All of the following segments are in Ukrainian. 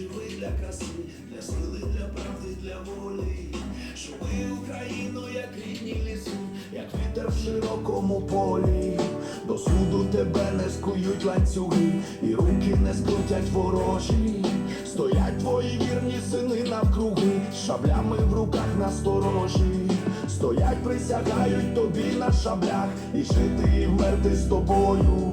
для краси, для сили, для правди, для волі. Шуми Україну, як рідні ліси, як вітер в широкому полі. До суду тебе не скують ланцюги, і руки не скрутять ворожі. Стоять твої вірні сини навкруги, шаблями в руках насторожі. Стоять, присягають тобі на шаблях, і жити і вмерти з тобою.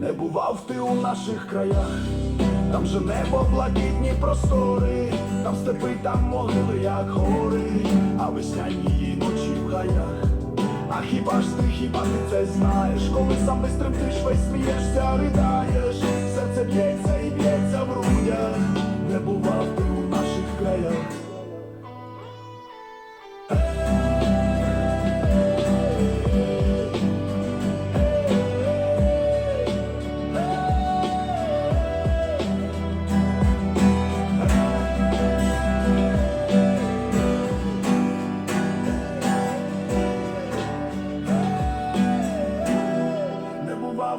Не бував ти у наших краях, там же небо, блакитні простори, там степи, там могили, як гори, а весняні її ночі в гаях. А хіба ж ти, хіба ти це знаєш, коли сам не стремтиш, весь смієшся, ридаєш, серце б'ється